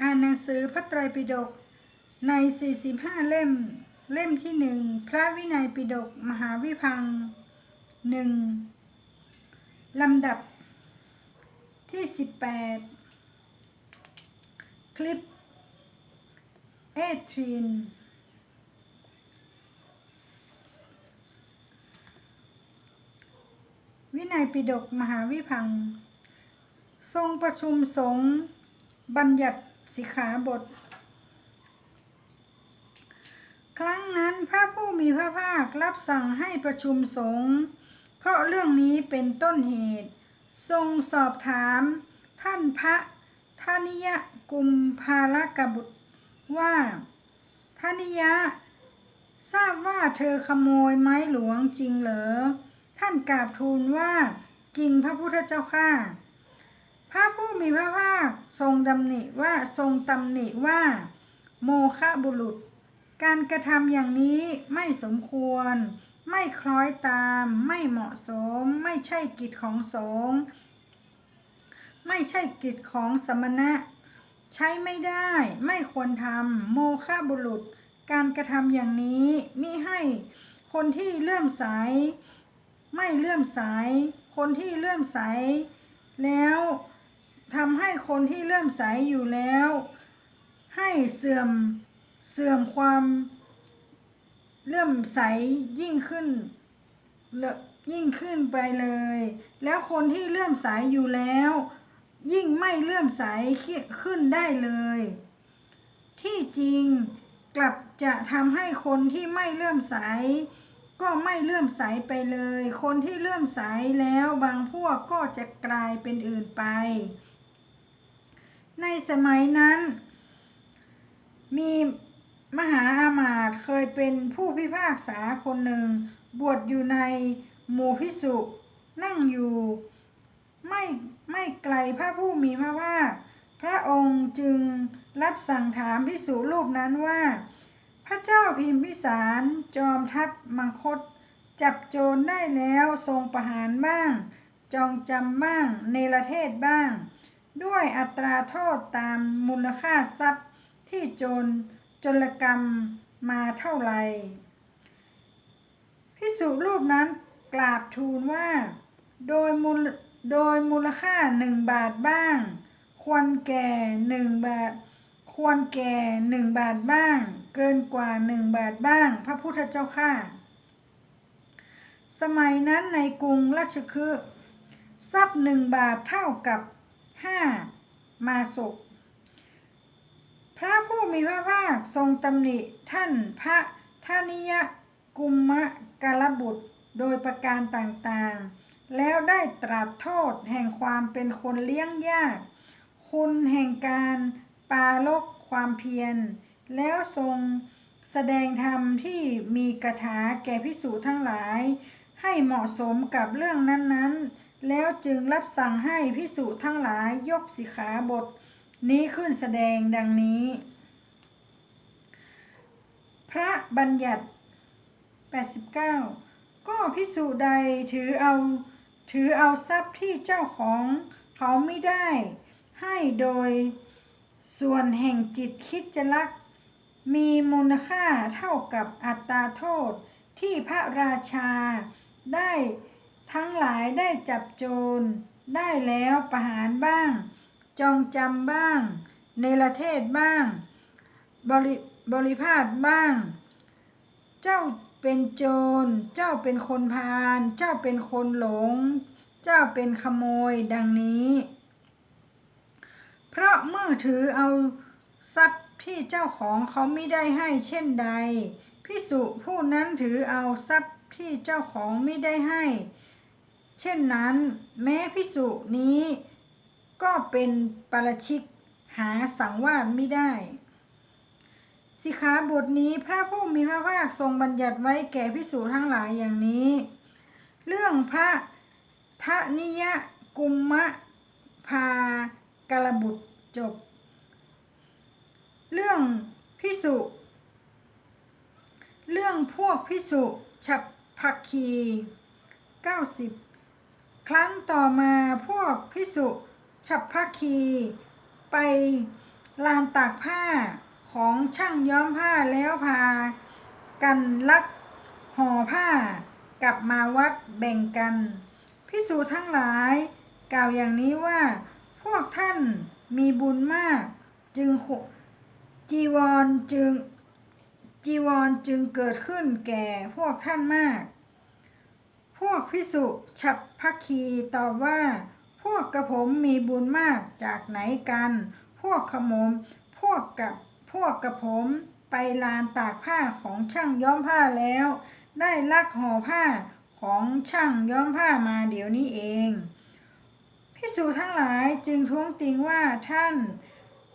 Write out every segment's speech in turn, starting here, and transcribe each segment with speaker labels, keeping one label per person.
Speaker 1: อ่านหนังสือพระไตรปิฎกใน 45 เล่ม เล่มที่หนึ่งพระวินัยปิฎกมหาวิพังหนึ่งลำดับที่ 18 คลิปเอทรีนวินัยปิฎกมหาวิพัง ทรงประชุมสงฆ์บัญญัติ สิขาบท ครั้งนั้นพระผู้มีพระภาครับสั่งให้ประชุมสงฆ์เพราะเรื่องนี้เป็นต้นเหตุ ทรงสอบถาม ท่านพระทานิยกุมภาลกบุตรว่าทานิยะ ทราบว่าเธอขโมยไม้หลวงจริงเหรอ ท่านกราบทูลว่าจริงพระพุทธเจ้าข้า พระผู้มีพระภาคทรงดำหนิว่าทรงตำหนิว่า โมฆะบุรุษ การกระทำอย่างนี้ไม่สมควร ไม่คล้อยตาม ไม่เหมาะสม ไม่ใช่กิจของสงฆ์ไม่ใช่กิจของสมณะ ใช้ไม่ได้ไม่ควรทำโมฆะบุรุษ การกระทำอย่างนี้มิให้คนที่เลื่อมใส ไม่เลื่อมใส คนที่เลื่อมใส แล้ว ทำให้คนที่เลื่อมใสอยู่แล้ว ให้เสื่อมเสื่อมความเลื่อมใสยิ่งขึ้นเลอะยิ่งขึ้นไปเลย แล้วคนที่เลื่อมใสอยู่แล้ว ยิ่งไม่เลื่อมใสขึ้นได้เลย ที่จริงกลับจะทำให้คนที่ไม่เลื่อมใส ก็ไม่เลื่อมใสไปเลย คนที่เลื่อมใสแล้วบางพวกก็จะกลายเป็นอื่นไป ในสมัยนั้น มีมหาอามาตย์เคยเป็นผู้พิพากษาคนหนึ่ง บวชอยู่ในหมู่พิสุนั่งอยู่ ไม่ไม่ไกลพระผู้มีพระภาคพระองค์จึงรับสั่งถามพิสุรูปนั้นว่า พระเจ้าพิมพิสารจอมทัพมังคต จับโจรได้แล้วทรงประหารบ้าง จองจำบ้าง เนรเทศบ้าง ด้วยอัตราโทษตามมูลค่าทรัพย์ที่โจรจลกรรมมาเท่าไหร่พิสุรูปนั้นกราบทูลว่า โดยมูลโดยมูลค่าหนึ่งบาทบ้าง ควรแก่หนึ่งบาท ควรแก่หนึ่งบาทบ้าง เกินกว่าหนึ่งบาทบ้าง พระพุทธเจ้าข้าสมัยนั้นในกรุงราชคฤห์ทรัพย์หนึ่งบาทเท่ากับ ห้ามาศพระผู้มีพระภาคทรงตำหนิท่านพระทานิยกุมมะกาลบุตรโดยประการต่างๆ แล้วได้ตรัสโทษแห่งความเป็นคนเลี้ยงยาก คุณแห่งการปาลกความเพียร แล้วทรงแสดงธรรมที่มีกถาแก่พิสูจทั้งหลาย ให้เหมาะสมกับเรื่องนั้นๆ แล้วจึงรับสั่งให้พิสูจทั้งหลายยกสิขาบท นี้ขึ้นแสดงดังนี้ พระบัญญัติ 89 ก็พิสูจใดถือเอาถือเอาทรัพย์ที่เจ้าของเขาไม่ได้ ให้โดยส่วนแห่งจิตคิดจะลัก มีมูลค่าเท่ากับอัตราโทษที่พระราชาได้ ทั้งหลายได้จับโจร ได้แล้วประหารบ้าง จองจำบ้างเนรเทศบ้าง บริบริพาทบ้าง เจ้าเป็นโจร เจ้าเป็นคนพาลเจ้าเป็นคนหลง เจ้าเป็นขโมยดังนี้ เพราะเมื่อถือเอาทรัพย์ที่เจ้าของเขาไม่ได้ให้เช่นใดพิสุผู้นั้นถือเอาทรัพย์ที่เจ้าของไม่ได้ให้ เช่นนั้น แม้พิสุนี้ก็เป็นปรชิกหาสังวาสไม่ได้ สิขาบทนี้พระผู้มีพระภาคทรงบัญญัติไว้แก่พิสูจทั้งหลายอย่างนี้ เรื่องพระทนิยกุมมะพากลบุตรจบ เรื่องพิสุ เรื่องพวกพิสุฉับพักคี90 ครั้งต่อมาพวกพิสุฉับพคี ไปลานตากผ้าของช่างย้อมผ้าแล้วพา กันลักห่อผ้ากลับมาวัดแบ่งกัน พิสูจทั้งหลาย กล่าวอย่างนี้ว่า พวกท่านมีบุญมาก จึงจีวรจึงจีวรจึงเกิดขึ้นแก่พวกท่านมาก พวกพิสุฉับพักคีตอบว่า พวกกระผมมีบุญมากจากไหนกัน พวกขมม พวกกับพวกกระผมไปลานตากผ้าของช่างย้อมผ้าแล้ว ได้ลักห่อผ้าของช่างย้อมผ้ามาเดี๋ยวนี้เองพิสูจทั้งหลายจึงท้วงติงว่าท่าน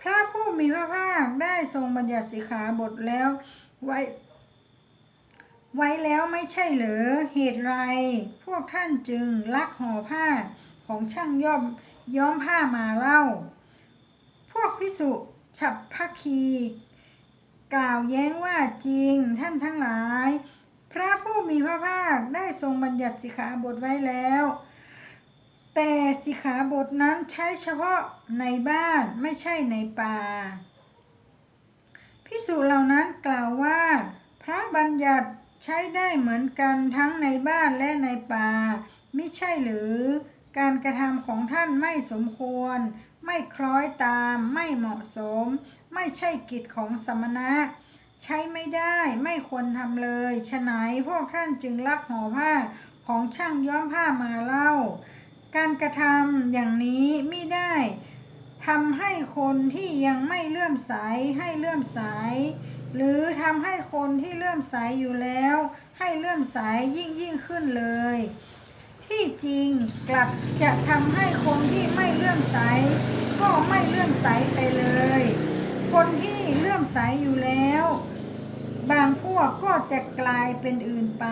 Speaker 1: พระผู้มีพระภาคได้ทรงบัญญัติสิกขาบทแล้วไว้ ไว้แล้วไม่ใช่เหรือเหตุไร พวกท่านจึงลักห่อผ้าของช่างย้อมย้อมผ้ามาเล่า พวกพิสุฉับพักคีกล่าวแย้งว่าจริงท่านทั้งหลาย พระผู้มีพระภาคได้ทรงบัญญัติสิกขาบทไว้แล้ว แต่สิกขาบทนั้นใช้เฉพาะในบ้านไม่ใช่ในป่าพิสูจน์เหล่านั้นกล่าวว่า พระบัญญัติ ใช้ได้เหมือนกันทั้งในบ้านและในป่ามิใช่หรือ การกระทำของท่านไม่สมควร ไม่คล้อยตาม ไม่เหมาะสม ไม่ใช่กิจของสมณะ ใช้ไม่ได้ไม่ควรทำเลยฉะไหนพวกท่านจึงลักห่อผ้าของช่างย้อมผ้ามาเล่า การกระทำอย่างนี้ไม่ได้ทำให้คนที่ยังไม่เลื่อมใสให้เลื่อมใส หรือทำให้คนที่เลื่อมใสอยู่แล้ว ให้เลื่อมใสยิ่งยิ่งขึ้นเลย ที่จริงกลับจะทำให้คนที่ไม่เลื่อมใส ก็ไม่เลื่อมใสไปเลย คนที่เลื่อมใสอยู่แล้ว บางพวกก็จะกลายเป็นอื่นไป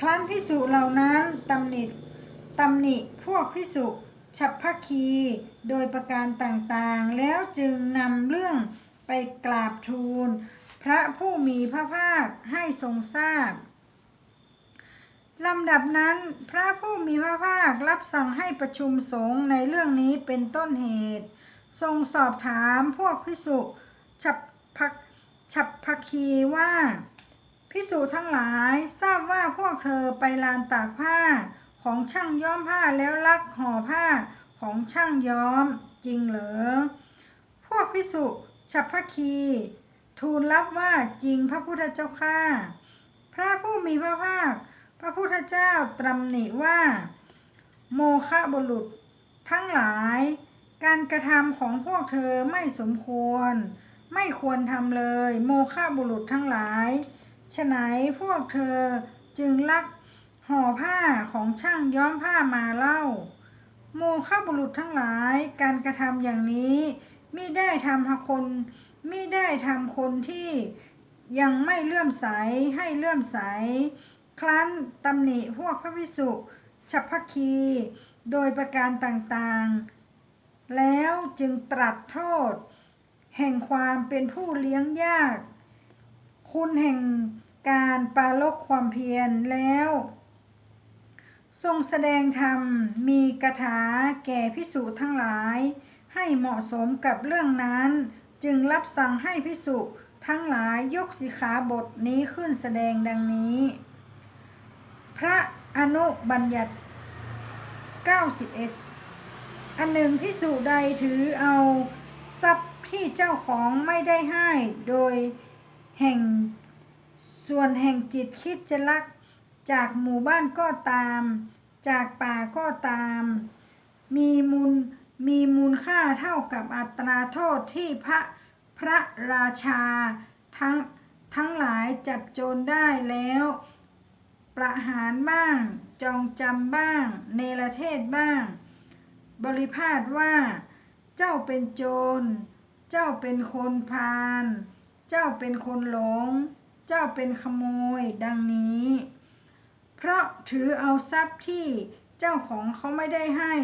Speaker 1: ครั้นพิสุเหล่านั้นตำหนิตำหนิพวกพิสุฉับพักคี โดยประการต่างๆ แล้วจึงนำเรื่อง ไปกราบทูล พระผู้มีพระภาคให้ทรงทราบลำดับนั้นพระผู้มีพระภาครับสั่งให้ประชุมสงฆ์ในเรื่องนี้เป็นต้นเหตุ ทรงสอบถามพวกพิสุฉับพักฉับพักคีว่าพิสูจทั้งหลายทราบว่าพวกเธอไปลานตากผ้าของช่างย้อมผ้าแล้วลักห่อผ้าของช่างย้อมจริงเหรอ พวกพิสุ ฉับพคี ทูลรับว่าจริงพระพุทธเจ้าข้าพระผู้มีพระภาค พระพุทธเจ้าตรำหนิว่า โมฆะบุรุษทั้งหลาย การกระทำของพวกเธอไม่สมควร ไม่ควรทำเลย โมฆะบุรุษทั้งหลายฉะไหนพวกเธอจึงลักห่อผ้าของช่างย้อมผ้ามาเล่า โมฆะบุรุษทั้งหลายการกระทำอย่างนี้ มิได้ทำคนมิได้ทำคนที่ยังไม่เลื่อมใสให้เลื่อมใส ครั้นตำหนิพวกพระวิสุฉัพพคี โดยประการต่างๆ แล้วจึงตรัสโทษ แห่งความเป็นผู้เลี้ยงยาก คุณแห่งการปราลกความเพียรแล้ว ทรงแสดงธรรมมีกถาแก่พิสุทั้งหลาย ให้เหมาะสมกับเรื่องนั้น จึงรับสั่งให้พิสุทั้งหลายยกสิขาบทนี้ขึ้นแสดงดังนี้ พระอนุบัญญัติ 91 อันหนึ่งพิสุใดถือเอาทรัพย์ที่เจ้าของไม่ได้ให้โดยแห่งส่วนแห่งจิตคิดจะลัก จากหมู่บ้านก็ตาม จากป่าก็ตาม มีมูล มีมูลค่าเท่ากับอัตราโทษที่พระพระราชาทั้งทั้งหลายจับโจรได้แล้ว ประหารบ้าง จองจำบ้าง เนรเทศบ้าง บริพาทว่า เจ้าเป็นโจร เจ้าเป็นคนพาลเจ้าเป็นคนหลง เจ้าเป็นขโมยดังนี้ เพราะถือเอาทรัพย์ที่เจ้าของเขาไม่ได้ให้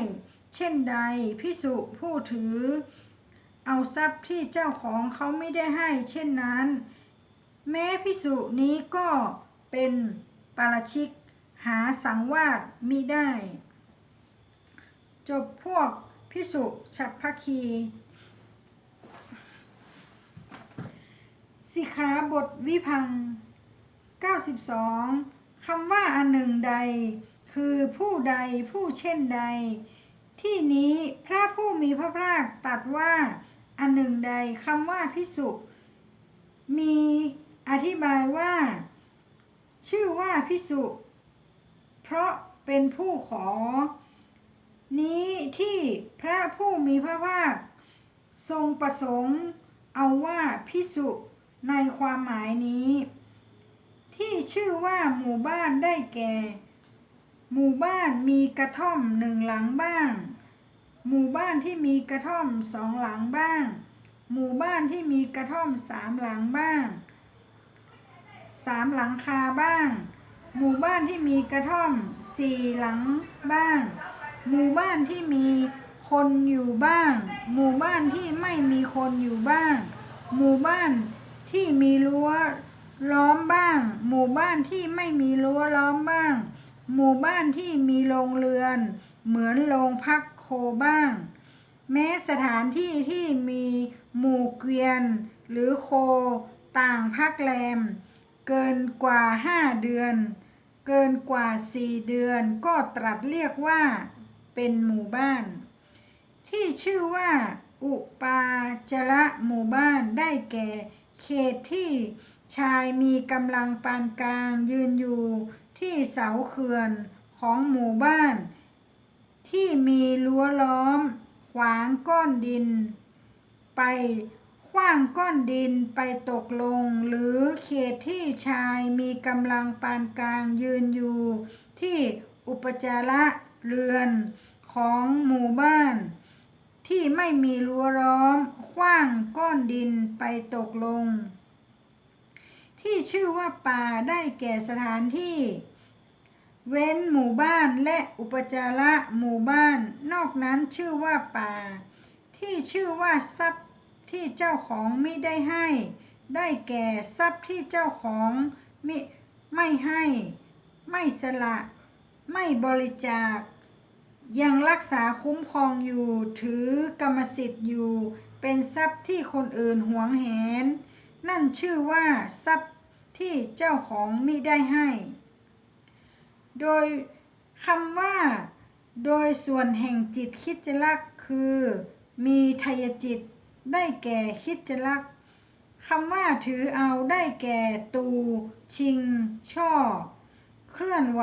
Speaker 1: เช่นใดพิสุผู้ถือ เอาทรัพย์ที่เจ้าของเขาไม่ได้ให้ เช่นนั้น แม้พิสุนี้ก็เป็นปาราชิกหาสังวาสมิได้ จบพวกพิสุฉับพคีสิขาบทวิพังค์92 คำว่าอันหนึ่งใด คือผู้ใดผู้เช่นใด ที่นี้พระผู้มีพระภาคตรัสว่าอันหนึ่งใดคำว่าพิสุมีอธิบายว่า ชื่อว่าพิสุ เพราะเป็นผู้ขอ นี้ที่พระผู้มีพระภาค ทรงประสงค์ เอาว่าพิสุในความหมายนี้ ที่ชื่อว่าหมู่บ้านได้แก่ หมู่บ้านมีกระท่อมหนึ่งหลังบ้าง หมู่บ้านที่มีกระท่อมสองหลังบ้าง หมู่บ้านที่มีกระท่อมสามหลังบ้างสามหลังคาบ้าง หมู่บ้านที่มีกระท่อมสี่หลังบ้าง หมู่บ้านที่มีคนอยู่บ้าง หมู่บ้านที่ไม่มีคนอยู่บ้าง หมู่บ้านที่มีรั้วล้อมบ้าง หมู่บ้านที่ไม่มีรั้วล้อมบ้าง หมู่บ้านที่มีโรงเรือน เหมือนโรงพักโคบ้าง แม้สถานที่ที่มีหมู่เกวียน หรือโคต่างพักแรม เกินกว่าห้าเดือน เกินกว่าสี่เดือนก็ตรัสเรียกว่าเป็นหมู่บ้าน ที่ชื่อว่า อุปาจระหมู่บ้านได้แก่เขตที่ชายมีกำลังปานกลางยืนอยู่ ที่เสาเขื่อนของหมู่บ้าน ที่มีรั้วล้อม ขวางก้อนดิน ไปขว้างก้อนดินไปตกลง หรือเขตที่ชายมีกำลังปานกลางยืนอยู่ ที่อุปจาระเรือนของหมู่บ้าน ที่ไม่มีรั้วล้อมขว้างก้อนดินไปตกลง ที่ชื่อว่าป่าได้แก่สถานที่ เว้นหมู่บ้านและอุปจาระหมู่บ้าน นอกนั้นชื่อว่าป่า ที่ชื่อว่าทรัพย์ที่เจ้าของไม่ได้ให้ ได้แก่ทรัพย์ที่เจ้าของมิไม่ให้ ไม่สละ ไม่บริจาค ยังรักษาคุ้มครองอยู่ถือกรรมสิทธิ์อยู่ เป็นทรัพย์ที่คนอื่นหวงแหน นั่นชื่อว่าทรัพย์ที่เจ้าของมิได้ให้ โดยคำว่า โดยส่วนแห่งจิตคิดจะลักคือ มีทายจิต ได้แก่คิดจะลักคำว่าถือเอาได้แก่ตู ชิง ช่อ เคลื่อนไหว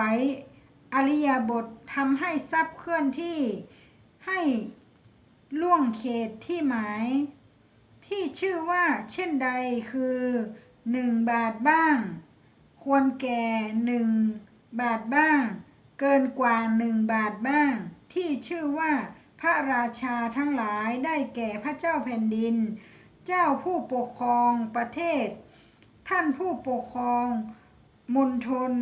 Speaker 1: อริยบททำให้ทรัพย์เคลื่อนที่ให้ล่วงเขตที่หมาย ที่ชื่อว่า เช่นใดคือหนึ่งบาทบ้าง ควรแก่หนึ่ง บาทบ้าง เกินกว่าหนึ่งบาทบ้าง ที่ชื่อว่าพระราชาทั้งหลายได้แก่พระเจ้าแผ่นดิน เจ้าผู้ปกครองประเทศ ท่านผู้ปกครองมณฑล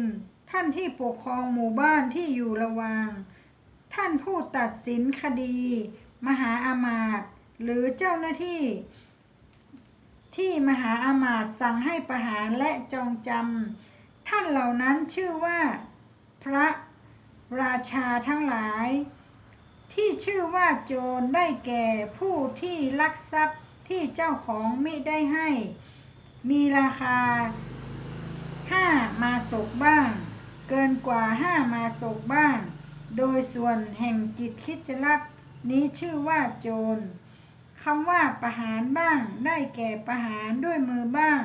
Speaker 1: ท่านที่ปกครองหมู่บ้านที่อยู่ระหว่าง ท่านผู้ตัดสินคดี มหาอามาตย์หรือเจ้าหน้าที่ ที่มหาอามาตย์สั่งให้ประหารและจองจำ ท่านเหล่านั้นชื่อว่า พระราชาทั้งหลาย ที่ชื่อว่าโจรได้แก่ผู้ที่ลักทรัพย์ที่เจ้าของไมิได้ให้ มีราคาห้ามาศกบ้าง เกินกว่าห้ามาศกบ้าง โดยส่วนแห่งจิตคิดจะลักนี้ชื่อว่าโจรคำว่าประหารบ้าง ได้แก่ประหารด้วยมือบ้าง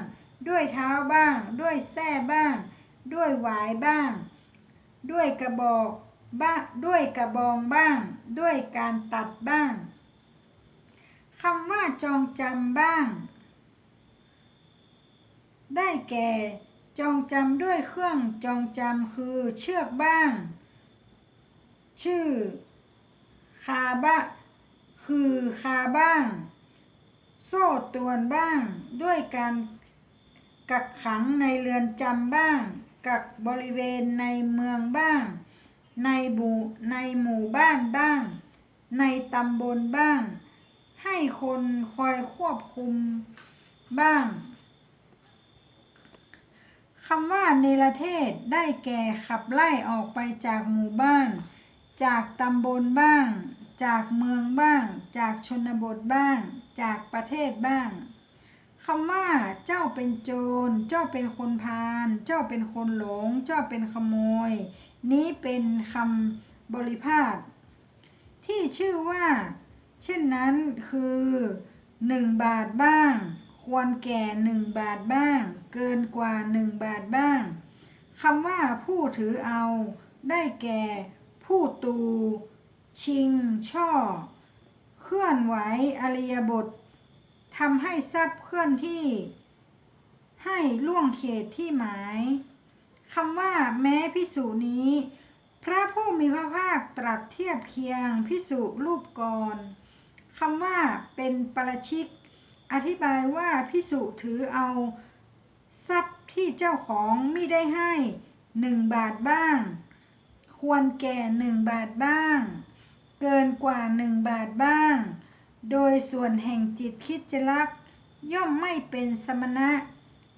Speaker 1: ด้วยเท้าบ้าง ด้วยแส้บ้าง ด้วยหวายบ้าง ด้วยกระบอกบ้างด้วยกระบองบ้าง ด้วยการตัดบ้างคำว่าจองจำบ้าง ได้แก่ จองจำด้วยเครื่องจองจำคือเชือกบ้าง ชื่อ คาบะคือคาบ้าง โซ่ตวนบ้าง ด้วยการ กักขังในเรือนจำบ้าง กักบริเวณในเมืองบ้าง ในบูในหมู่บ้านบ้าง ในตำบลบ้าง ให้คนคอยควบคุมบ้างคำว่าเนรเทศได้แก่ขับไล่ออกไปจากหมู่บ้าน จากตำบลบ้าง จากเมืองบ้าง จากชนบทบ้าง จากประเทศบ้าง คำว่าเจ้าเป็นโจร เจ้าเป็นคนพาล เจ้าเป็นคนหลง เจ้าเป็นขโมย นี้เป็นคำบริพาทที่ชื่อว่า เช่นนั้นคือหนึ่งบาทบ้าง ควรแก่หนึ่งบาทบ้าง เกินกว่าหนึ่งบาทบ้างคำว่าผู้ถือเอา ได้แก่ ผู้ตู ชิง ช่อ เคลื่อนไหวอริยบท ทำให้ทรัพย์เคลื่อนที่ ให้ล่วงเขตที่หมายคำว่าแม้พิสูจนี้ พระผู้มีพระภาคตรัสเทียบเคียงพิสุรูปก่อนคำว่าเป็นประชิก อธิบายว่าพิสุถือเอา ทรัพย์ที่เจ้าของไม่ได้ให้หนึ่งบาทบ้าง ควรแก่หนึ่งบาทบ้าง เกินกว่าหนึ่งบาทบ้าง โดยส่วนแห่งจิตคิดจะรัก ย่อมไม่เป็นสมณะ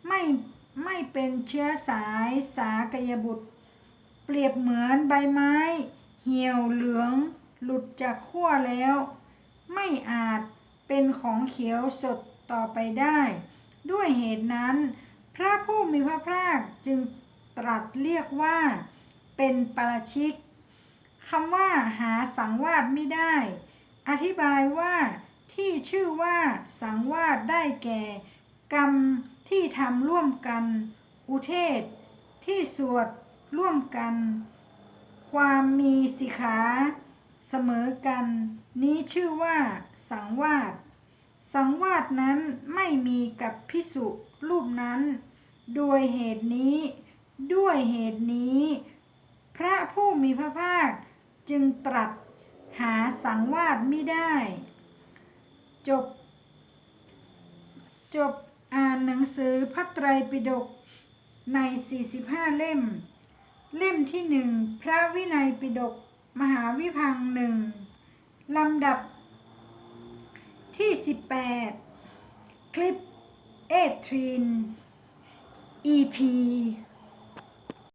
Speaker 1: ไม่ไม่เป็นเชื้อสายสากยบุตร เปรียบเหมือนใบไม้ เหี่ยวเหลือง หลุดจากขั้วแล้ว ไม่อาจเป็นของเขียวสดต่อไปได้ ด้วยเหตุนั้น พระผู้มีพระภาคจึงตรัสเรียกว่า เป็นปราชิกคำว่าหาสังวาสไม่ได้ อธิบายว่าที่ชื่อว่าสังวาสได้แก่ กรรมที่ทำร่วมกัน อุเทศ ที่สวดร่วมกัน ความมีสิขาเสมอกัน นี้ชื่อว่า สังวาสสังวาสนั้นไม่มีกับพิสุรูปนั้น โดยเหตุนี้ ด้วยเหตุนี้ พระผู้มีพระภาคจึงตรัส หาสังวาสไม่ได้ จบ จบอ่านหนังสือพระไตรปิฎกใน 45 เล่ม เล่มที่หนึ่งพระวินัยปิฎกมหาวิพังหนึ่งลำดับที่ 18 คลิปเอทรีน EP